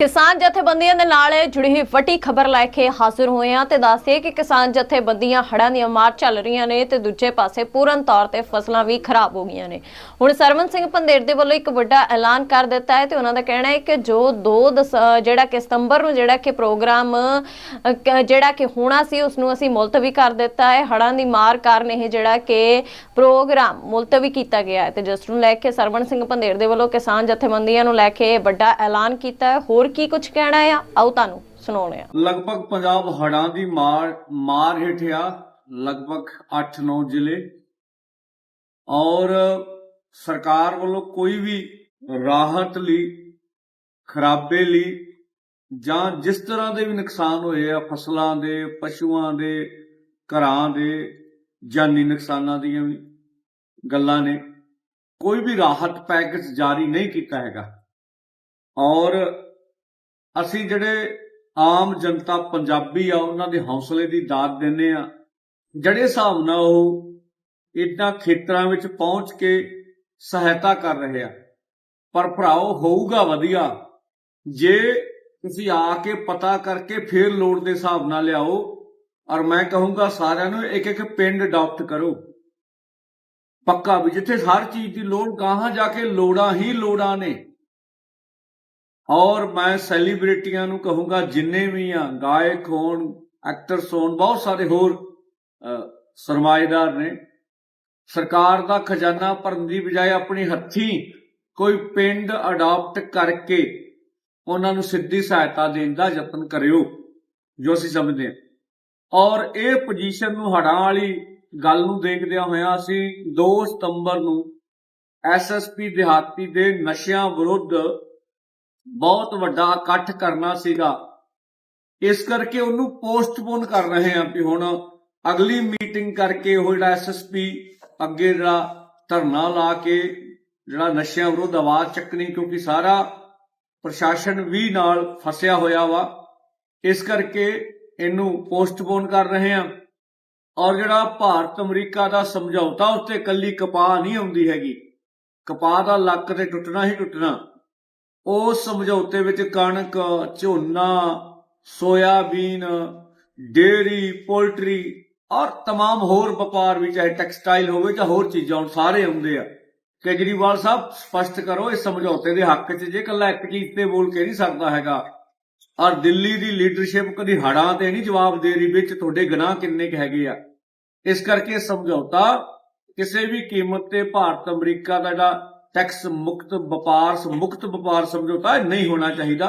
ਕਿਸਾਨ ਜਥੇਬੰਦੀਆਂ ਦੇ ਨਾਲ ਜੁੜੀ ਹੋਈ ਵੱਡੀ ਖਬਰ ਲੈ ਕੇ ਹਾਜ਼ਰ ਹੋਏ ਹਾਂ ਤੇ ਦੱਸਦੇ ਕਿ ਕਿਸਾਨ ਜਥੇਬੰਦੀਆਂ ਹੜ੍ਹਾਂ ਦੀਆਂ ਮਾਰ ਚੱਲ ਰਹੀਆਂ ਨੇ ਤੇ ਦੂਜੇ ਪਾਸੇ ਪੂਰਨ ਤੌਰ ਤੇ ਫਸਲਾਂ ਵੀ ਖਰਾਬ ਹੋ ਗਈਆਂ ਨੇ। ਹੁਣ ਸਰਵਨ ਸਿੰਘ ਪੰਦੇਰ ਦੇ ਵੱਲੋਂ ਇੱਕ ਵੱਡਾ ਐਲਾਨ ਕਰ ਦਿੱਤਾ ਹੈ ਤੇ ਉਹਨਾਂ ਦਾ ਕਹਿਣਾ ਹੈ ਕਿ ਜੋ 2 ਜਿਹੜਾ ਕਿ ਸਤੰਬਰ ਨੂੰ ਜਿਹੜਾ ਕਿ ਪ੍ਰੋਗਰਾਮ ਜਿਹੜਾ ਕਿ ਹੋਣਾ ਸੀ ਉਸ ਨੂੰ ਅਸੀਂ ਮੁਲਤਵੀ ਕਰ ਦਿੱਤਾ ਹੈ। ਹੜ੍ਹਾਂ ਦੀ ਮਾਰ ਕਾਰਨ ਇਹ ਜਿਹੜਾ ਕਿ ਪ੍ਰੋਗਰਾਮ ਮੁਲਤਵੀ ਕੀਤਾ ਗਿਆ ਹੈ ਤੇ ਜਿਸ ਨੂੰ ਲੈ ਕੇ ਸਰਵਨ ਸਿੰਘ ਪੰਦੇਰ ਦੇ ਵੱਲੋਂ ਕਿਸਾਨ ਜਥੇਬੰਦੀਆਂ ਨੂੰ ਲੈ ਕੇ ਵੱਡਾ ਐਲਾਨ ਕੀਤਾ ਹੈ। ਹੋਰ ਕੀ ਕੁਝ ਕਹਿਣਾ ਆ? ਆਓ ਤੁਹਾਨੂੰ ਸੁਣਾਉਣੇ ਆ ਲਗਭਗ ਪੰਜਾਬ ਹੜਾਂ ਦੀ ਮਾਰ ਮਾਰ ਹੇਠ ਆ ਲਗਭਗ 8-9 ਜ਼ਿਲ੍ਹੇ ਔਰ ਸਰਕਾਰ ਵੱਲੋਂ ਕੋਈ ਵੀ ਰਾਹਤ ਲਈ, ਖਰਾਬੇ ਲਈ ਜਾਂ ਜਿਸ ਤਰ੍ਹਾਂ ਦੇ ਵੀ ਨੁਕਸਾਨ ਹੋਏ ਆ, ਫਸਲਾਂ ਦੇ, ਪਸ਼ੂਆਂ ਦੇ, ਘਰਾਂ ਦੇ ਜਾਨੀ ਨੁਕਸਾਨਾਂ ਦੀਆਂ ਵੀ ਗੱਲਾਂ ਨੇ, ਕੋਈ ਵੀ ਰਾਹਤ ਪੈਕੇਜ ਜਾਰੀ ਨਹੀਂ ਕੀਤਾ ਹੈਗਾ ਔਰ ਅਸੀਂ ਜਿਹੜੇ ਆਮ ਜਨਤਾ ਪੰਜਾਬੀ ਆ, ਉਹਨਾਂ ਦੇ ਹੌਸਲੇ ਦੀ ਦਾਤ ਦਿੰਨੇ ਆ। ਜਿਹੜੇ ਹਿਸਾਬ ਨਾਲ ਉਹ ਇਦਾਂ ਖੇਤਰਾਂ ਵਿੱਚ ਪਹੁੰਚ ਕੇ ਸਹਾਇਤਾ ਕਰ ਰਹੇ ਆ। ਪਰ ਭਰਾਓ, ਹੋਊਗਾ ਵਧੀਆ। ਜੇ ਤੁਸੀਂ ਆ ਕੇ ਪਤਾ ਕਰਕੇ ਫੇਰ ਲੋੜ ਦੇ ਹਿਸਾਬ ਨਾਲ ਲਿਆਓ, ਔਰ ਮੈਂ ਕਹੂੰਗਾ ਸਾਰਿਆਂ ਨੂੰ ਇੱਕ ਇੱਕ ਪਿੰਡ ਅਡਾਪਟ ਕਰੋ। ਪੱਕਾ ਵੀ ਜਿੱਥੇ ਹਰ ਚੀਜ਼ ਦੀ ਲੋੜ, ਗਾਹਾਂ ਜਾ ਕੇ ਲੋੜਾਂ ਹੀ ਲੋੜਾਂ ਨੇ। ਔਰ ਮੈਂ ਸੈਲੀਬ੍ਰਿਟੀਆਂ ਨੂੰ ਕਹੂੰਗਾ, ਜਿੰਨੇ ਵੀ ਆ ਗਾਇਕ ਹੋਣ, ਐਕਟਰਸ ਹੋਣ, ਬਹੁਤ ਸਾਰੇ ਹੋਰ ਸਰਮਾਏਦਾਰ ਨੇ। ਸਰਕਾਰ ਦਾ ਖਜ਼ਾਨਾ ਭਰਨ ਦੀ ਬਜਾਏ ਆਪਣੇ ਹੱਥੀਂ ਕੋਈ ਪਿੰਡ ਅਡਾਪਟ ਕਰਕੇ ਉਹਨਾਂ ਨੂੰ ਸਿੱਧੀ ਸਹਾਇਤਾ ਦੇਣ ਦਾ ਯਤਨ ਕਰਿਓ, ਜੋ ਅਸੀਂ ਸਮਝਦੇ ਹਾਂ। ਔਰ ਇਹ ਪੋਜੀਸ਼ਨ ਨੂੰ ਹੜਾਂ ਵਾਲੀ ਗੱਲ ਨੂੰ ਦੇਖਦਿਆਂ ਹੋਇਆਂ ਅਸੀਂ 2 ਸਤੰਬਰ ਨੂੰ ਐਸਐਸਪੀ ਦਿਹਾਤੀ ਦੇ ਨਸ਼ਿਆਂ ਵਿਰੁੱਧ ਬਹੁਤ ਵੱਡਾ ਇਕੱਠ ਕਰਨਾ ਸੀਗਾ। ਇਸ ਕਰਕੇ ਉਹਨੂੰ ਪੋਸਟਪੋਨ ਕਰ ਰਹੇ ਹਾਂ ਵੀ ਹੁਣ ਅਗਲੀ ਮੀਟਿੰਗ ਕਰਕੇ ਉਹ ਜਿਹੜਾ ਐਸਐਸਪੀ ਅੱਗੇ ਜਿਹੜਾ ਧਰਨਾ ਲਾ ਕੇ ਜਿਹੜਾ ਨਸ਼ਿਆਂ ਵਿਰੁੱਧ ਆਵਾਜ਼ ਚੱਕਣੀ ਕਿਉਂਕਿ ਸਾਰਾ ਪ੍ਰਸ਼ਾਸਨ ਵੀ ਨਾਲ ਫਸਿਆ ਹੋਇਆ ਵਾ। ਇਸ ਕਰਕੇ ਇਹਨੂੰ ਪੋਸਟਪੋਨ ਕਰ ਰਹੇ ਹਾਂ। ਔਰ ਜਿਹੜਾ ਭਾਰਤ ਅਮਰੀਕਾ ਦਾ ਸਮਝੌਤਾ ਉੱਤੇ ਕੱਲੀ ਕਪਾਹ ਨਹੀਂ ਆਉਂਦੀ ਹੈਗੀ। ਕਪਾਹ ਦਾ ਲੱਕ ਤੇ ਟੁੱਟਣਾ ਹੀ ਟੁੱਟਣਾ। ਉਸ ਸਮਝੌਤੇ ਵਿੱਚ ਕਣਕ ਝੋਨਾ ਸੋਇਆਬੀਨ ਡੇਰੀ ਪੋਲਟਰੀ ਔਰ तमाम ਹੋਰ ਵਪਾਰ ਵੀ ਚਾਹੇ ਟੈਕਸਟਾਈਲ ਹੋਵੇ ਜਾਂ ਹੋਰ ਚੀਜ਼ਾਂ ਹੁਣ ਸਾਰੇ ਆਉਂਦੇ ਆ ਕੇਜਰੀਵਾਲ ਸਾਹਿਬ ਸਪਸ਼ਟ ਕਰੋ ਇਸ ਸਮਝੌਤੇ ਦੇ ਹੱਕ 'ਚ ਜੇ ਕੱਲਾ ਇੱਕ ਚੀਜ਼ ਤੇ ਬੋਲ ਕੇ ਨਹੀਂ ਸਕਦਾ ਹੈਗਾ ਔਰ ਦਿੱਲੀ ਦੀ ਲੀਡਰਸ਼ਿਪ ਕਦੀ ਹੜਾਂ ਤੇ ਨਹੀਂ ਜਵਾਬ ਦੇ ਰਹੀ ਵਿੱਚ ਤੁਹਾਡੇ ਗੁਨਾਹ ਕਿੰਨੇ ਕੁ ਹੈਗੇ ਆ ਇਸ ਕਰਕੇ ਇਹ ਸਮਝੌਤਾ ਕਿਸੇ ਵੀ ਕੀਮਤ ਤੇ ਭਾਰਤ ਅਮਰੀਕਾ ਦਾ ਜਿਹੜਾ ਟੈਕਸ ਮੁਕਤ ਵਪਾਰ ਮੁਕਤ ਵਪਾਰ ਸਮਝੌਤਾ ਨਹੀਂ ਹੋਣਾ ਚਾਹੀਦਾ।